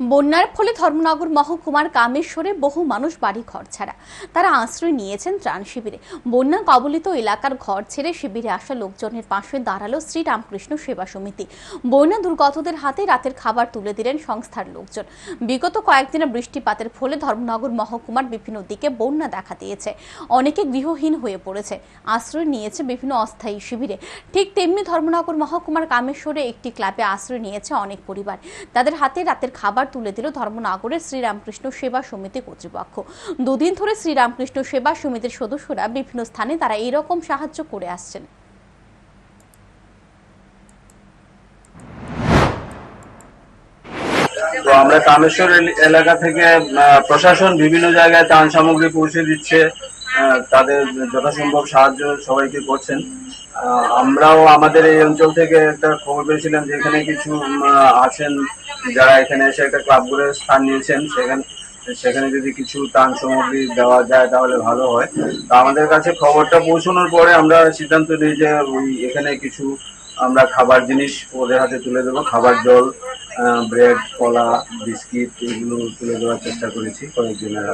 বন্যার ফলে ধর্মনগর মহকুমার কামেশ্বরে বহু মানুষ বাড়ি ঘর ছাড়া। তারা আশ্রয় নিয়েছেন ত্রাণ শিবিরে। বন্যা কবলিত এলাকার ঘর ছেড়ে শিবিরে আসা লোকজনের পাশে দাঁড়াল শ্রীরামকৃষ্ণ সেবা সমিতি। বন্যা দুর্গতদের হাতে রাতের খাবার তুলে দিলেন সংস্থার লোকজন। বিগত কয়েকদিনে বৃষ্টিপাতের ফলে ধর্মনগর মহকুমার বিভিন্ন দিকে বন্যা দেখা দিয়েছে। অনেকে গৃহহীন হয়ে পড়েছে। আশ্রয় নিয়েছে বিভিন্ন অস্থায়ী শিবিরে। ঠিক তেমনি ধর্মনগর মহকুমার কামেশ্বরে একটি ক্লাবে আশ্রয় নিয়েছে অনেক পরিবার। তাদের হাতে রাতের খাবার তুলে দিল ধর্মনগরের শ্রীরামকৃষ্ণ সেবা সমিতি কর্তৃপক্ষ। দুদিন ধরে শ্রীরামকৃষ্ণ সেবা সমিতির সদস্যরা বিভিন্ন স্থানে তারা এইরকম সাহায্য করে আসছেন। তো আমরা কামেশ্বর এলাকা থেকে প্রশাসন বিভিন্ন জায়গায় ত্রাণ সামগ্রী পৌঁছে দিচ্ছে তাদের যথাসম্ভব সাহায্য সবাইকে করছেন। আমরাও আমাদের এই অঞ্চল থেকে একটা খবর পেয়েছিলাম যে এখানে কিছু আছেন যারা এখানে এসে একটা ক্লাব স্থান নিয়েছেন, সেখানে সেখানে যদি কিছু ত্রাণ সামগ্রী দেওয়া যায় তাহলে ভালো হয়। তা আমাদের কাছে খবরটা পৌঁছানোর পরে আমরা সিদ্ধান্ত নিই যে ওই এখানে কিছু আমরা খাবার জিনিস ওদের হাতে তুলে দেবো। খাবার জল ব্রেড কলা, বিস্কিট এগুলো তুলে দেওয়ার চেষ্টা করেছি কয়েকজনের